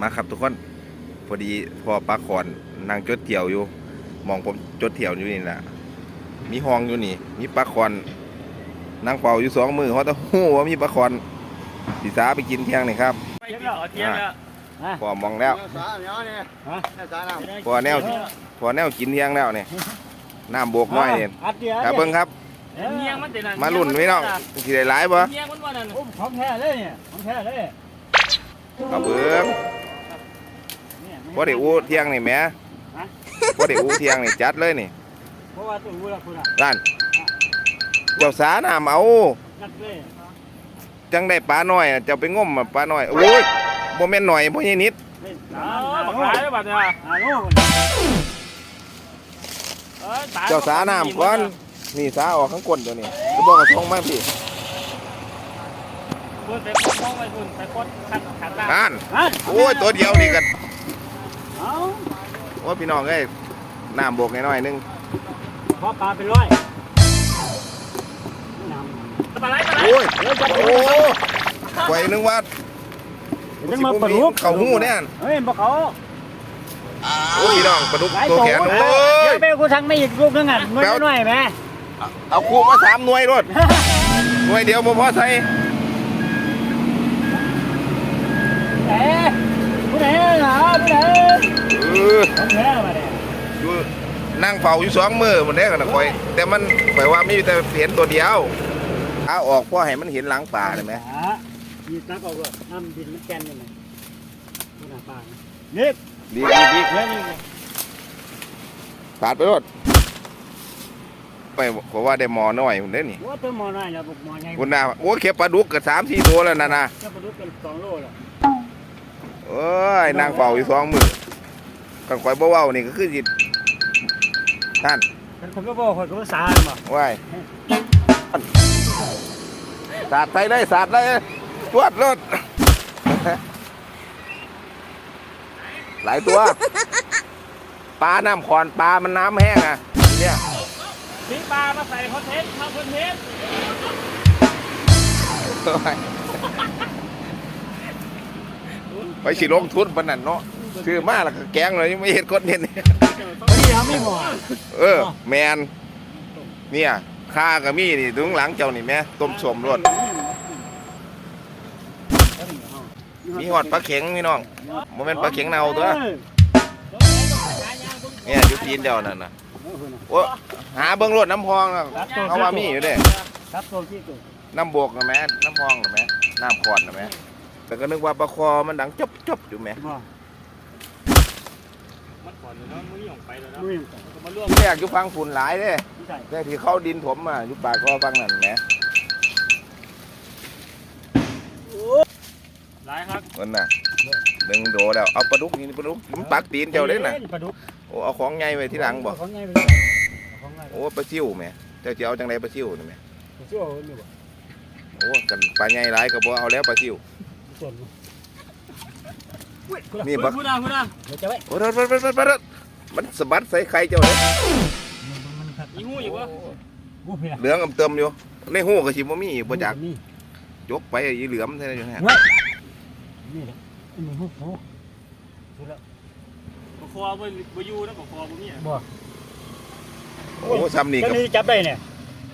มาครับทุกคนพอดีพอปลาขอนนางจดเที่ยวอยู่หมองผมจดเที่ยวอยู่นี่แหละมีห้องอยู่นี่ มีปลาขอนนางเป่าอยู่สองมือเขาจะหู้ว่ามีปลาขอนสีสาไปกินเที่ยงนี่ครับไปเที่ยวเที่ยวแล้วพอมองแล้วสาเนาะเนี่ยฮะสาน้ำพอแนวพอแนวกินเที่ยงแล้วนี่น้ำโบกน้อยนี่อัดเดียวครับเบิ้งครับเนียงมันเด่นมาลุ่นไว้น้องสิได้หลายบ่เนียงมันว่านั่นอุ้มของแท้เลยเนี่ยของแท้เลยเอาเบิ้ง พอได้อู้เที่ยงนี่แหม่พอได้อู้เที่ยงนี่จัดเลยนี่เพราะว่าตัวรู้ละคุณอะร้านเจ้าสาน้ำเอา นัดเลยจังได้ปลาน้อยน่ะเจ้าไปง่มมาปลาน้อยโอ้ยบ่แม่นหน่อยบ่ใช่นิดเล่นอ๋อบักหลายแล้วบัดเนี่ยอาโลเจ้าสาน้ำก่อนนี่สาออกข้างก้นตัวนี้ก็บอกกับทงมาพี่คุณไปพดมองไปคุณไปพดขัดขัดตาอ่านฮะโอ้ยตัวเดียวนี่กัน เอาโอ้ยพี่น้องเอ้ยน้ำบกน้อยๆนึงพอปลาเป็นร้อยน้ำปลาไหลปลาไหลโอ้ยโอ้ไว้นึงว่ายังมาปลาดุกเขาหูเนี่ยเฮ้ยบอกเขาโอ้ยพี่น้องปลาดุกหลายตัวตัวแขนโอ้เดี๋ยยวไปกูทางไม่อีกลูกนึงอะน้อยน้อยไหมเอาคู่มาสามหน่วยรถหน่วยเดียวบ่พอใส่เอ๊ะผู้ใดเหรอผู้ใดเออของแท้มาเนี่ยอยู่นั่งเฝ้าอยู่สองมือหมดแล้วกันนะคอย แต่มันข่อยว่ามีแต่เห็นตัวเดียวเอาออกเพราะให้มันเห็นหลังป่าเลยไหมยีตักออกเลยน้ำดินมันแกนยังไงนี่น่ะปลานี่ดีดีดีเฮ้ยนี่ปาดไปรถไปเพราะว่าได้หมอน้อยคนเด้นี่ว่าตัวหมอน้อยแล้วบุกหมอใหญ่คุณนาโอ้เข็บปลาดุกกับสามสี่ตัวแล้วนะนะจะประดุกเป็นสองโลแล้ว เอ้ยนางเฝ้าอยู่สองมือกันคอยบ่เว้านี่ก็คือจิตท่านฉันผมก็บอกคนก็สาบ่ว้ายสาดใส่เลยสาดเลยตรวดรถหลายตัวปลาน้ำขอนปลามันน้ำแห้งอะเนี่ยทิ้งปลามาใส่คอนเทนต์ทำคอนเทนต์ ไปสิลงทุนปานนั้นเนาะคือมาแล้วก็แกงเลยยังไม่เห็นคนเห็นวันนี้เขาไม่หมอเออ แมนเนี่ยข้าก็มีนี่ถึงหลังเจ้านี่แม่ต้มสมรสมีหอดปลาเข็งพี่น้องโมเมนปลาเข็งเนาตัวเนี่ยอยู่ตีนเจ้านั่นน่ะโอ้หาเบิ้งรถน้ำพองน่ะเขาว่ามีอยู่เด้ครับตัวที่ตัวน้ำบกนะแม่น้ำพองนะแม่น้ำขอนนะแม่ แต่ก็นึกว่าปลาคอมันดังจบจบอยู่แม่บ่มันก่อนเลยเนาะมือหย่องไปเลยเนาะมือมาร่วมแรกอยู่ฟังฝุ่นหลายเด้ใช่แต่ที่เขาดินถมอะอยู่ปากคอฟังนั่นแหมหลายครับมันน่ะดึงโดแล้วเอาปลาดุกนี่ปลาดุกมันปักตีนเจ้าเด้น่ะปลาดุกโอ้เอาของใหญ่ไว้ที่หลังบ่ของไงไปของไงโอ้ปลาซิ่วแหม่เจ้าจะเอาจังไดปลาซิ่วนี่แหม่ชั่วนี่บ่โอ้กันปลาใหญ่หลายก็บ่เอาแล้วปลาซิ่ว ส่วนนี่บัก พูดนะพูดนะเดี๋ยวจะไว้โอ้รถรถรถรถรถมันสะบัดใส่ไข่เจ้าเด้มันครับอีหูอยู่วะกูเพียเหลืองอำเติมอยู่ ในหูก็สิบ่มีบ่จักนี่จกไปอีเหลือมแท้อยู่ฮะนี่แหละนี่หูหูสุดแล้วปลาคอบ่บ่อยู่นะปลาคอบ่มีอะบ่โอ้ซ้ำนี่ก็ก็นี่จับได้เนี่ย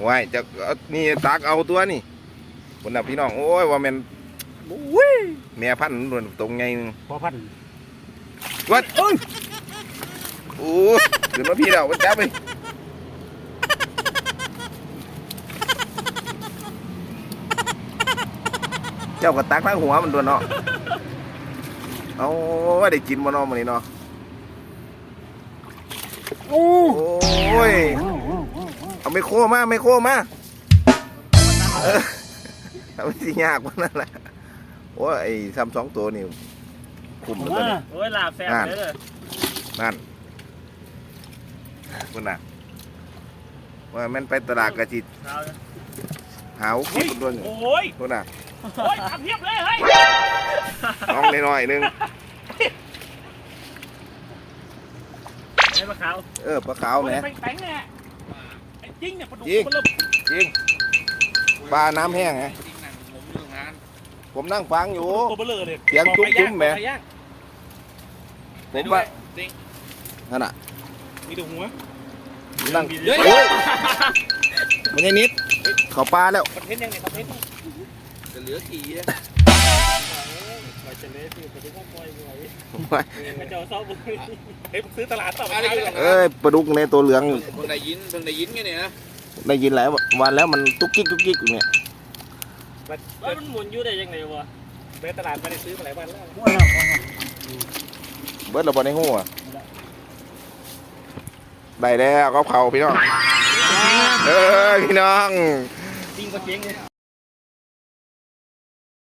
ไว้จะเอานี่ตักเอาตัวนี่คนน่ะพี่น้องโอ้ยว่าแม่นโอ้ยแม่พันธุ์ล้วนตรงไงนึงพอพันวัดโอ้ยโอ้ยขึ้นมาพี่แล้วมันจับไปเจ้าก็ตักทั้งหัวมันตัวเนาะเอาว่าได้กินบ่เนาะมื้อนี้เนาะโอ้โอ้ยเอาไม่โคมาไม่โคมา เออเอาไม่สิยากกว่านั่นแหละ โอ้ยไอ้ซ้ำสองตัวนี่คุมแล้วตัวนี้โอ้ยลาบแซ่บเลยนั่นคุณน่ะว่าแมันไปตลาดกะจิหาวคิดตัวนี่โอ้ยคุณน่ะโอ้ยทำเพียบเลยเฮ้ยน้องน้อยๆหนึง ไอ้ปลาขาวเออปลาขาวแหมไปแต่งเนี่ยไอ้จริงเนี่ยปลาดุกจริง มันลบจริงปลาน้ำแห้งไง ผมนั่งฟังอยู่ ตัวเบลอเลยเสียงจุ๊บๆแหมปลาย่างผมว่านั่นน่ะมีแต่หัว นั่งเฮ้ยโอ้ยมันยังนิดเขาปลาแล้วคอนเทนต์ยังไงคอนเทนต์จะเหลือขี่อะมาเฉลยคือปลาดุกว่าปล่อยไว้โอ้ยกระเจ้าเศร้าบุญเฮ้ยผมซื้อตลาดต่อไปอะไรกันเอ้ยปลาดุกในตัวเหลืองเพิ่งได้ยินเพิ่งได้ยินไงเนี่ยนะได้ยินหลายวันแล้วมันตุ๊กกิ๊กตุ๊กกิ๊กอยู่เนี่ย แล้วมันหมุนอยู่ได้ยังไงวะไปตลาดไม่ได้ซื้อมาหลายวันแล้วหัวเราะเบิร์ดเราบอลในหัวได้แล้วก็เขาพี่น้อง เอ้ยพี่น้อง จริงก็เจ๊งเลย